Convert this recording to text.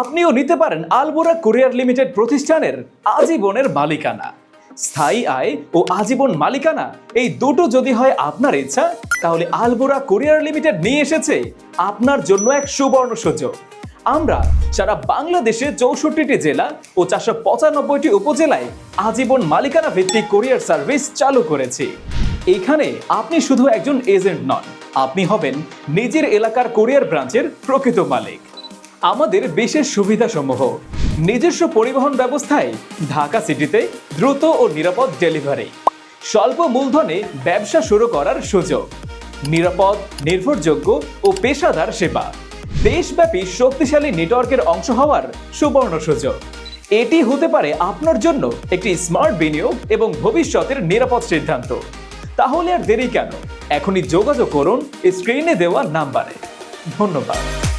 আপনিও নিতে পারেন আলবোরা কুরিয়ার লিমিটেড প্রতিষ্ঠানের আজীবনের মালিকানা। স্থায়ী আয় ও আজীবন মালিকানা, এই দুটো যদি হয় আপনার ইচ্ছা, তাহলে আলবোরা কুরিয়ার লিমিটেড নিয়ে এসেছে আপনার জন্য এক সুবর্ণ সুযোগ। আমরা সারা বাংলাদেশে চৌষট্টিটি জেলা ও চারশো পঁচানব্বইটি উপজেলায় আজীবন মালিকানা ভিত্তিক কুরিয়ার সার্ভিস চালু করেছি। এখানে আপনি শুধু একজন এজেন্ট নন, আপনি হবেন নিজের এলাকার কোরিয়ার ব্রাঞ্চের প্রকৃত মালিক। আমাদের বিশেষ সুবিধাসমূহ। নিজস্ব পরিবহন ব্যবস্থায় ঢাকা সিটিতে দ্রুত ও নিরাপদ ডেলিভারি। স্বল্প মূলধনে ব্যবসা শুরু করার সুযোগ। নিরাপদ, নির্ভরযোগ্য ও পেশাদার সেবা। দেশব্যাপী শক্তিশালী নেটওয়ার্কের অংশ হওয়ার সুবর্ণ সুযোগ। এটি হতে পারে আপনার জন্য একটি স্মার্ট বিনিয়োগ এবং ভবিষ্যতের নিরাপদ সিদ্ধান্ত। তাহলে আর দেরি কেন? এখনই যোগাযোগ করুন স্ক্রিনে দেওয়া নাম্বারে। ধন্যবাদ।